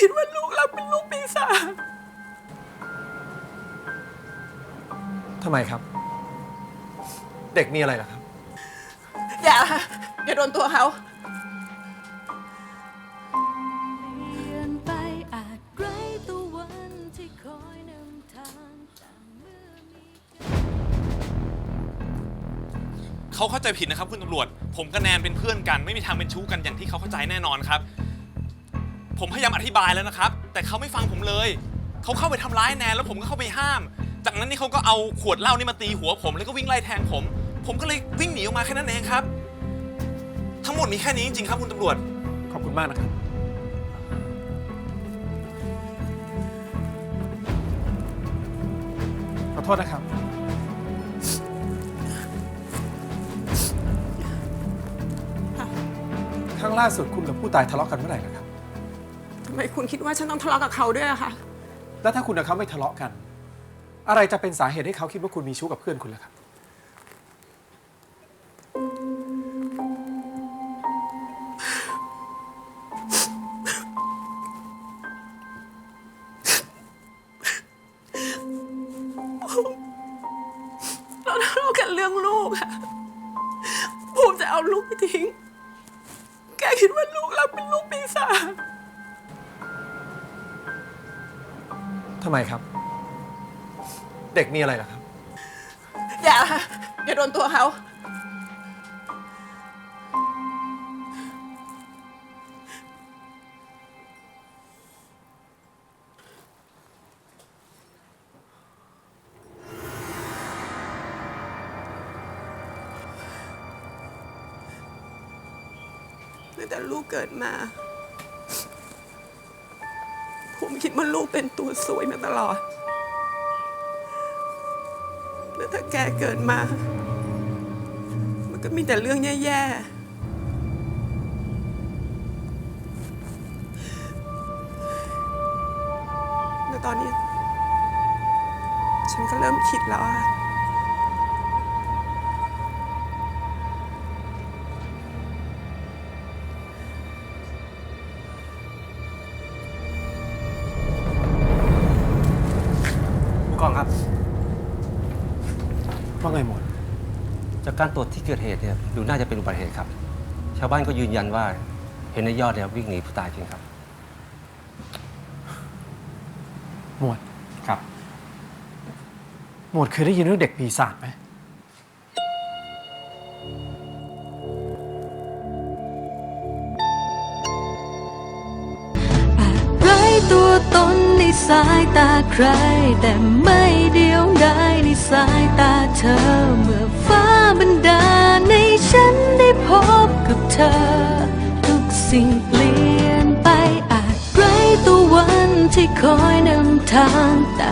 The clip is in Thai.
คิดว่าลูกเราเป็นลูกปีศาจทำไมครับ เด็กมีอะไรเหรอครับ อย่าค่ะอย่าโดนตัวเขาเปลี่ยนไปอาจไกลตัววันที่คอยนำทางแต่เมื่อมีเขาเข้าใจผิดนะครับคุณตำรวจ ผมกับแนนเป็นเพื่อนกัน ไม่มีทางเป็นชู้กันอย่างที่เขาเข้าใจแน่นอนครับ ผมพยายามอธิบายแล้วนะครับ แต่เขาไม่ฟังผมเลย เขาเข้าไปทำร้ายแนนแล้วผมก็เข้าไปห้าม จากนั้นนี่เขาก็เอาขวดเหล้านี่มาตีหัวผมแล้วก็วิ่งไล่แทงผม ผมก็เลยวิ่งหนีออกมาแค่นั้นเองครับ ทั้งหมดมีแค่นี้จริงๆครับคุณตำรวจ ขอบคุณมากนะครับ ขอโทษนะครับ ครั้งล่าสุดคุณกับผู้ตายทะเลาะกันเมื่อไหร่นะครับทำ ไมคุณคิดว่าฉันต้องทะเลาะกับเขาด้วยอะคะแล้วถ้าคุณกับเขาไม่ทะเลาะกัน อะไรจะเป็นสาเหตุให้เขาคิดว่าคุณมีชู้กับเพื่อนคุณล่ะครับ เราทะเลาะกันเรื่องลูกอะภูมิจะเอาลูกไปทิ้ง แกคิดว่าลูกเราเป็นลูกปีศาจ ทำไมครับ เด็กมีอะไรเหรอครับ อย่าค่ะอย่าโดนตัวเขาตั้งแต่ลูกเกิดมา ผมคิดว่าลูกเป็นตัวสวยมาตลอด แล้วถ้าแกเกิดมา มันก็มีแต่เรื่องแย่ๆแล้วตอนนี้ ฉันก็เริ่มคิดแล้วอะ ผู้กองครับว่าไงหมด จากการตรวจที่เกิดเหตุเนี่ยดูน่าจะเป็นอุบัติเหตุครับ ชาวบ้านก็ยืนยันว่าเห็นนายยอดเนี่ยวิ่งหนีผู้ตายจริงครับ หมวด ครับ หมวดเคยได้ยินเรื่องเด็กปีศาจไหม สายตาใคร แต่ไม่เดียวดายในสายตาเธอ เมื่อฟ้าบันดาในฉันได้พบกับเธอ ทุกสิ่งเปลี่ยนไปอาจไร้ตัววันที่คอยนำทางแต่